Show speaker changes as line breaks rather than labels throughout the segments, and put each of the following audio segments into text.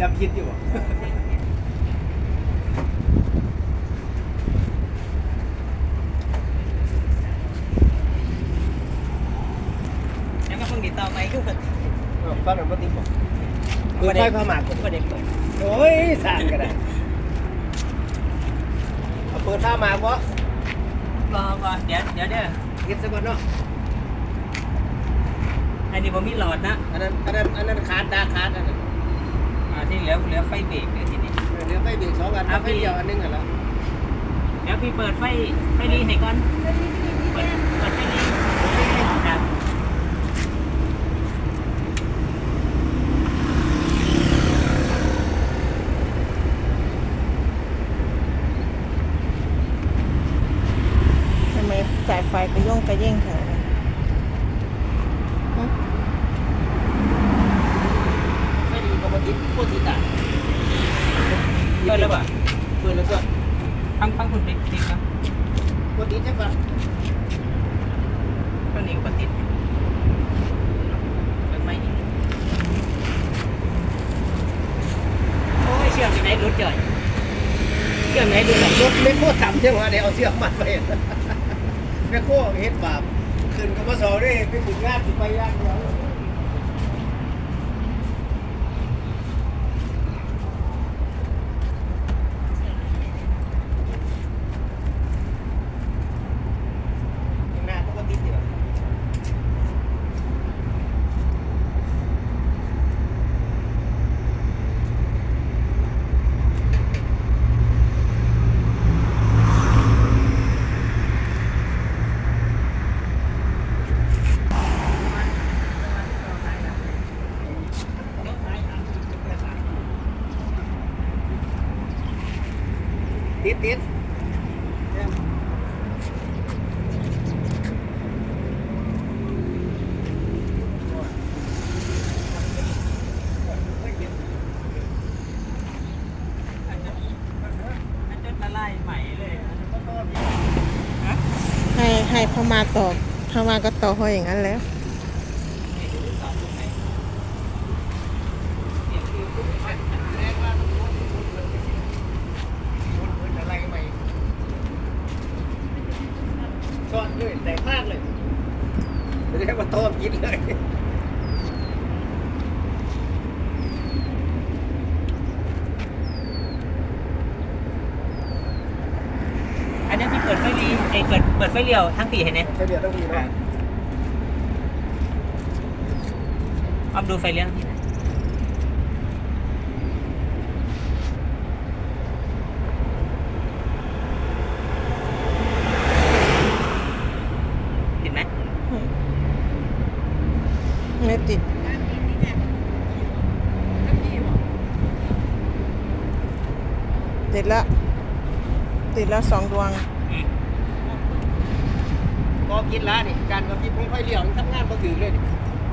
จำคิดอยู่บ่
แล้วก็เพิ่งติดต่อไปก็เปิด
เออฟังหน่อยบ่ติดบ่เปิดไฟพาหมากก่อน
ประเด็นเปิด
โอ้ยสร้างก็ได้เอาเปิดท่าหมากบ่
รอก่อนเดี๋ยวเดี๋ยวเดี๋ยว
เก็บซะก่อนเนาะ
อันนี้ผมมีหลอดนะ
อันนั้นอันนั้นอันนั้นคาร์ดดาคาร์ดอันนั้น
อ่าที่เหลือเหลือไฟเบรกเดี๋ยวทีนี้
เออเดี๋ยวไฟเบรกสองอัน
อะ
ไฟเดียวอันหนึงอะแล้ว
เดี๋ยวพี่เปิดไฟไฟรีให้ก่อน เปิดเปิดไฟรีครับ
ทำไมสายไฟกระย่งกระเย่งขนาดนั้นฮะ
ไม่ดีก็บ่ติดโคตรติดอะ
เปิดแล้วป่ะ
เปิดแล้วก็
ฟังฟังคุณติดติดครับ
โคตรติดจังก่อน
ตอนนี้ก็ติดเปิดไหมโอ้ยเชื่อมที่ไหนรุดจ่อยเชื่อมไหนรุดเลย
รถไม่โคตรทำใช่ไหมเดี๋ยวเอาเสื้อมัดไปเห็นแม่โคตรเฮ็ดบาปขึ้นกับมาสอได้ไปถึงงานสิไปย่างเดียว ข้างหน้าเขาก็ติดอยู่ ติดติด Dạ.
มันจะละลายใหม่เลย
ให้ ให้พม่าต่อพม่าก็ต่อเขาอย่างนั้นแล้ว
ซ่อดเลยแต่มากเลยไม่ได้มาโตมกินเลย
อันนี้ที่เปิดไฟรีไอ้ เปิดเปิดไฟเลี้ยวทั้งสี่เห็นไหม
ไฟเดียวต้องมีนะ
ออมดูไฟเลี้ยวทั้งสี่นะติดไหม
ไม่ติด ติดแล้วติดแล้วสองดวง
อืม
พอ กินแล้วนี่การกับกินพงไฟเดียวมันทำงานพอถือเลย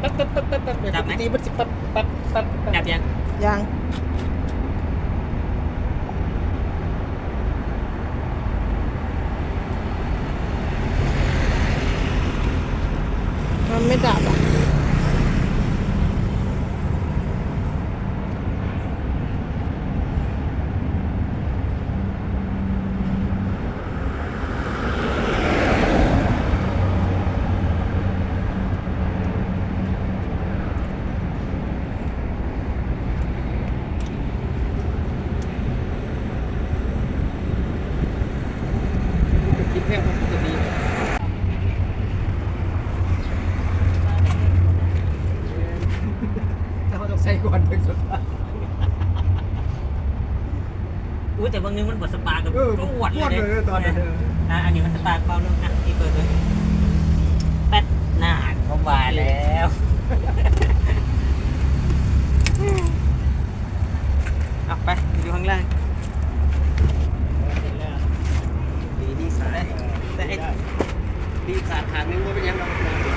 ปั๊บปั๊บปั๊บปั๊บปั๊บปกติมันสิปั๊บปั๊บปั๊บปั๊บ
ดับยัง
ยังมันไม่ดับอะ
กินแพงกว่าปกติถ้าเขาต้องใส่ก่อนเป็นสุด
อุ้ยแต่ บางนึงมันบดสปาร์กกับ
เออ
ปวด
ปวด
เลย
เลยตอนนั้น
อะอันนี้มันสปาร์กเบาลงอะที่เปิดเลยแป๊ดหน้าเขาบายแล้วเอาไปดูข้างล่าง
ดีดีขาด
แต่ไอ้
ดีขาดขาดนึงว่าเป็นยังไง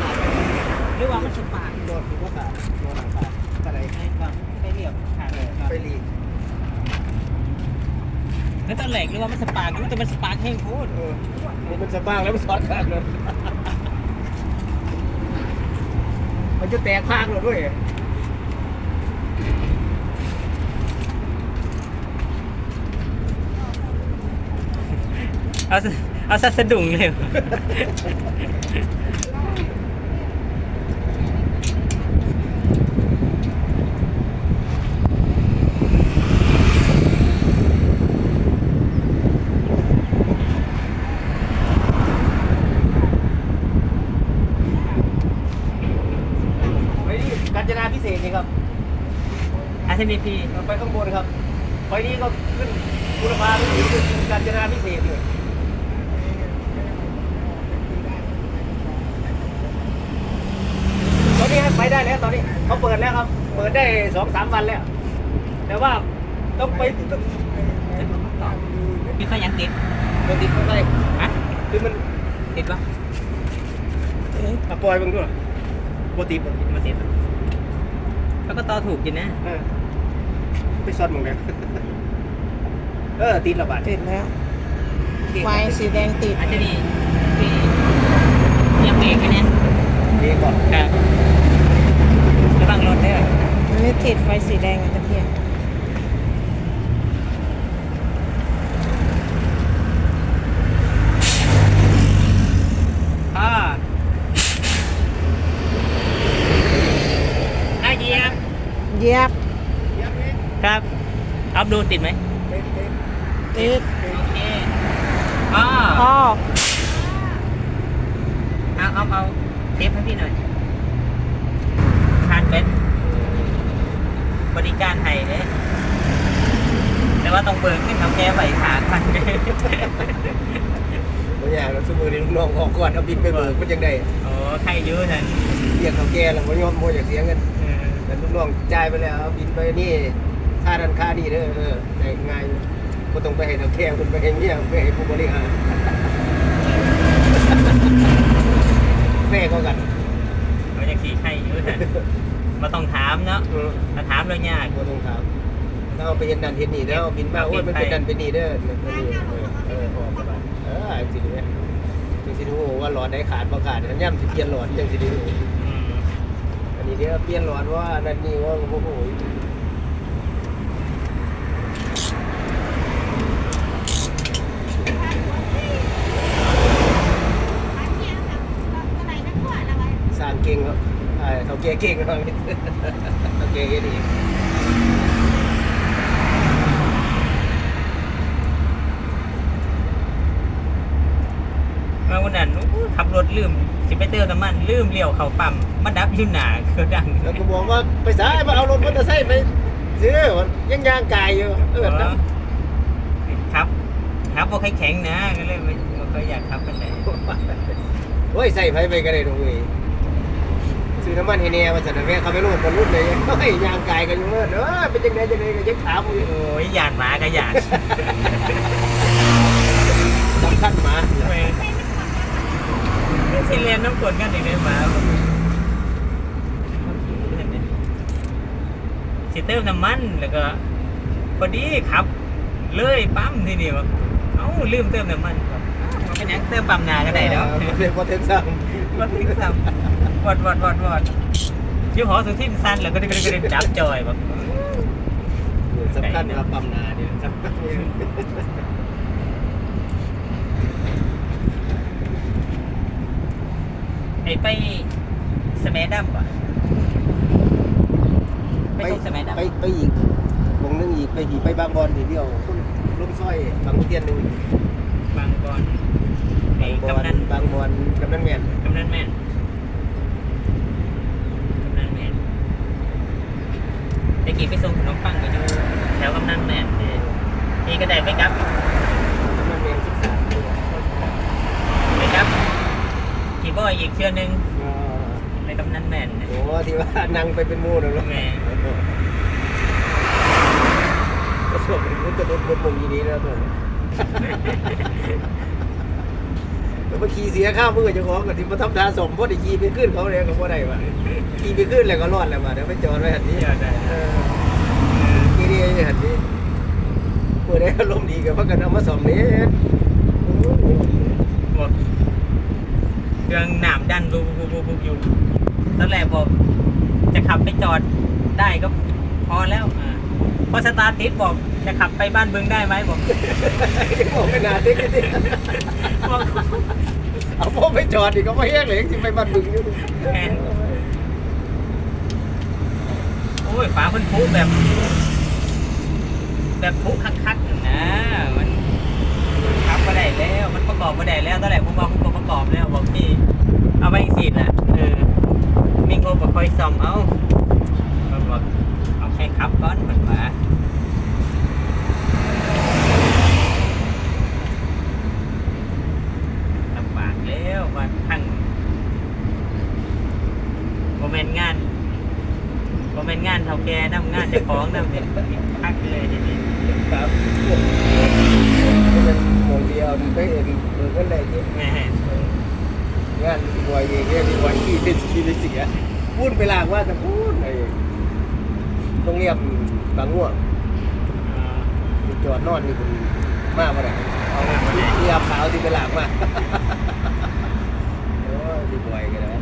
ขาด
หรือว่ามันสปาร์ก
โดนถือว่าขาดโดนขาดอะไร
ไอ้ก่อนไปเรียบขาดเลย
ไปรี
แล้วตอนแหลกหรือว่ามันสปาร์กรู้แต่มันสปาร์กให้พูด
เออมันสปาร์กแล้วมันซอสกัดเลยมันจะแตกพากเราด้วย
เอาเอาซะสะดุ้งเลย อาทีนี้พี่
ไปข้างบนครับไปนี้ก็ขึ้นบุรพาไปถึงกาญจนาพิเศษเลยตอนนี้ให้ไปได้แล้วตอนนี้เขาเปิดแล้วครับ เปิดได้สองสามวันแล้ว แต่ว่าต้องไปต้อง
พี่ไฟยังติด
ต้องติดเข้าไป
ฮะ
คือมัน
ติดปะ
เอ๊ะ
อะปล่อยมึงด้วยปกติปกติ
มาติดปะแล้วก็ต่อถูกกินนะ
เออ ไปซ่อนมึงเลยเออติดและบาด
ติดแล้ว ไฟสีแดงติด
อาทีนี้พี่ยังเบรกไหมเนี่ย
เองก่อน
ครับระวังรถเด้อ
มันไม่ติดไฟสีแดงอะตะเกียบ
พ่ออาเยียบ
เหยียบ
ครับอัพดูติดไหม
ติด
โอเคพ่อ
พ่อ
เอาเอาเอาเทปให้พี่หน่อยคานเป็นบริการให้เด้แต่ว่าต้องเบิกขึ้นเขาแก้ไหวขาคัน
บางอย่างเราสมือนี่ลูกน้องออกก่อนเอาบินไปเบิกมันยังได้
โอ้ใครอยื้อนั่น
เรียกเขาแก่แล้วบ่ยอมบ่อยากเสียเงินแต่ลูกน้องจ่ายไปแล้วเอาบินไปนี่ ค่าดันค่าดีเด้อเออได้ง่ายก็ต้องไปให้เขาแก่คนไปให้เมียไปให้ผู้บริหารแม่ก็กัน
เขาจะขี่ใครอยื้อนั่นมาต้องถามเนาะ
เออ
ถ้าถามเรายาก
บ่ต้องถามถ้าเอาไปเห็นดันเห็นนี่แล้วเอาบินมาโอ้ยมันเป็นดันเป็นนี่เด้อมันนี่เออเออออกมาเออสิเนี่ยจังสิดูว่าหลอดได้ขาดบ่ขาดอันย่ำสิเปลี่ยนหลอดจังสิดู
อืม
อันนี้เดี๋ยวเปลี่ยนหลอดว่านั่นนี่ว่าโอ้โห สร้างเก่งครับไอ้เขาเก่งเก่งครับเขาเก่งเก่งดี
มา วันนั้นอู้ขับรถลืมสิไปเติมน้ำมันลืมเลี้ยวเข้าปั๊มมาดับอยุ่หนาคือดัง
แล้วก็บอกว่าไปสายมาเอารถมอเตอร์ไซค์ไปซื้อยังยางกายอยู่เออนะ
ครับ ครับพวกแข็งๆนะก็เลยไม่ไม่ค่อยอยากขับกันเลย
โอ้ยใส่ไฟไปก็ได้ตรงนี้ ซื้อน้ำมันให้แน่มาสั่นแม่เขาไม่รู้คนรุ่นเลยเฮ้ยยางกายกันอยู่เมื่อเออเป็นยังไงยังไงก็ยังถามอยู่
โอ้ยหยาดหมาก็หยาด
สำคัญมา
แม่สิเรียนน้ำกรดกันอีกเลยหมาสิเติมน้ำมันแล้วก็พอดีขับ เลยปั๊มทีนี่แบบเอ้าลืมเติมน้ำมันครับมันเป็นหยังเติมปั๊มหนาก็ได้แล้ว
เรียกว่าเทนซัม
วัดทิ้งซ้ำ วัดวัดวัดวัดชิวหอสุทินสั้นแล้วก็ได้ก็ได้จับจอยแบบ
สำคัญครับปั๊มนาเนี่ยสำคัญ
ไอ้ไปสมัยดำป่ะไปส่งสมัยดำ
ไปไปอีกวงนึงอีกไปอีกไปบางบอลทีเดียวลุงสร้อยบางขุนเทียนหนึ่ง
บางบอนไอ้
บางบอล
กำนัน
บางบอลกำนันแมน
กำนันแม่นกำนันแม่นตะกี้ไปส่งขนมปังไปอยู่แถวกำนันแม่นนี่นี่ก็ได้ไปครับ
กำนันแมนศึกษา
ไปครับขี่บอยอีกเชือนึงในกำนันแม่นเนี่ย
โอ้ที่ว่านั่ง ไปเป็นหมูนะลูก
แม่
ก็ส่วนเป็นพุทธรถบนมงยีนี้นะตัวแล้วมาขี่เสียข้าวมือเจะของกับที่มาทำทาสมเพราะได้ขี่ไปขึ้นเขาเลยก็บ่ได้ว่ะขี่ไปขึ้นแล้วก็รอดแล้วว่ะเดี๋ยวไปจอดไว้หันนี้
เดี๋ยวได้
เออขี่ดีหันนี้เมื่อได้อารมณ์ดีกับพักกันเอามาสองนี้
หมดเครื่องหนามดันบุบบุบบุบบุบอยู่ตอนแรกบอก จะขับไปจอดได้ก็พอแล้วอ่าพอสตาร์ทติดบอกจะขับไปบ้านบึงได้ไหมบอก
บอกไม่นาติ๊กดิ
บอก
เอาพ่อไปจอดอีกก็ไม่แห้งเลยที่ไปบ้านบึงอยู่
แม่นโอ้ยฝาเพิ่นพุแบบ แบบพุคักๆอยู่นะ มันขับมาได้แล้ว มันประกอบมาได้แล้วตอนแรกผมว่าผมก็ประกอบแล้วบอกพี่เอาไปสิน่ะเออมีงบก็ ค่อยซ่อมเอาผมบอกเอาแค่ขับก่อนเหมือนว่าลำบากแล้วว่าทั้งโมเมนงานโมเมนงานเท่าแกน้ำงานเจะของน้ำเนี่ยพักเลยทีนี้
ครับเป็นโมงเดียวไปเอ็นเออก็เลยที่
แม่
งานบอยเองเนี่ยที่วันที่ที่ที่เสีย พูดไปลางว่าจะพูดไอ้โรงเรียนบางง่วงจอดนอนอยู่บนมากมาเลยเอาที่อาขาวที่ไปลางมาโอ้ยที่อยกันแล้ว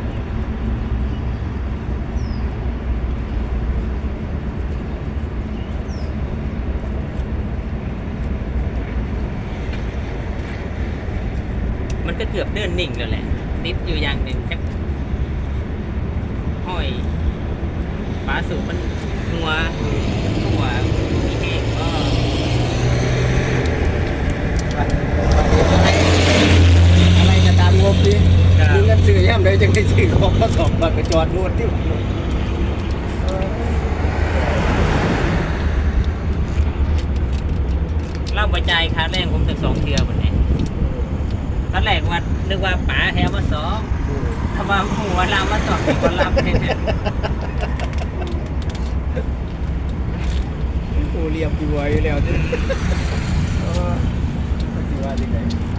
มันก็เกือบเดินนิ่งแล้วแหละนิดอยู่อย่างหนึ่งแค่ห้อยฝา สูบมันหัวหัวมีแห้งก็
อะไรก็ตามงบดิมีเงินซื้อย่ำเลยจังได้ซื้อของมาสองบาทไปจอดรถที่
เล่าบรรจายค่าแรงผมถึงสองเทือหมดเลยตอนแรกว่านึกว่าป๋าแถวมาสองถ้าว่าหัวลามมาสองคนลำเนี่ย
કોહલી આપતી હોય એટલે હતી વાત